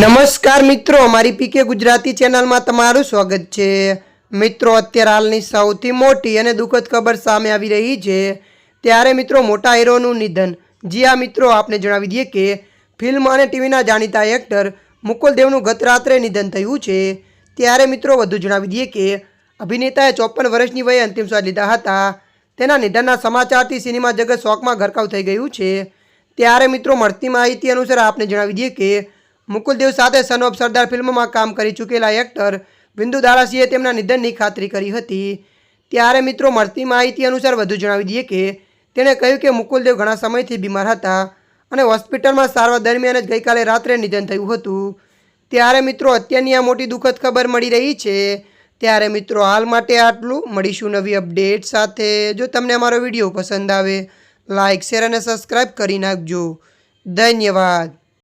નમસ્કાર મિત્રો મારી પીકે ગુજરાતી ચેનલમાં તમારું સ્વાગત છે. મિત્રો, અત્યારે હાલની સૌથી મોટી અને દુઃખદ ખબર સામે આવી રહી છે. ત્યારે મિત્રો, મોટા હીરોનું નિધન. જી આ મિત્રો, આપને જણાવી દઈએ કે ફિલ્મ અને ટીવીના જાણીતા એક્ટર મુકુલ દેવનું ગત રાત્રે નિધન થયું છે. ત્યારે મિત્રો, વધુ જણાવી દઈએ કે અભિનેતાએ ચોપન વર્ષની વયે અંતિમ સ્વાદ લીધા હતા. તેના નિધનના સમાચારથી સિનેમા જગત શોકમાં ગરકાવ થઈ ગયું છે. ત્યારે મિત્રો, મળતી માહિતી અનુસાર આપને જણાવી દઈએ કે મુકુલદેવ સાથે સન ઓફ સરદાર ફિલ્મમાં કામ કરી ચૂકેલા એક્ટર બિંદુ દારાસીએ તેમના નિધનની ખાતરી કરી હતી. ત્યારે મિત્રો મળતી માહિતી અનુસાર વધુ જણાવી દઈએ કે, તેણે કહ્યું કે મુકુલદેવ ઘણા સમયથી બીમાર હતા અને હોસ્પિટલમાં સારવાર દરમિયાન જ ગઈકાલે રાત્રે નિધન થયું હતું. ત્યારે મિત્રો અત્યારની આ મોટી દુઃખદ ખબર મળી રહી છે. ત્યારે મિત્રો હાલ માટે આટલું. મળીશું નવી અપડેટ સાથે. જો તમને અમારો વીડિયો પસંદ આવે લાઇક શેર અને સબસ્ક્રાઈબ કરી નાખજો. ધન્યવાદ.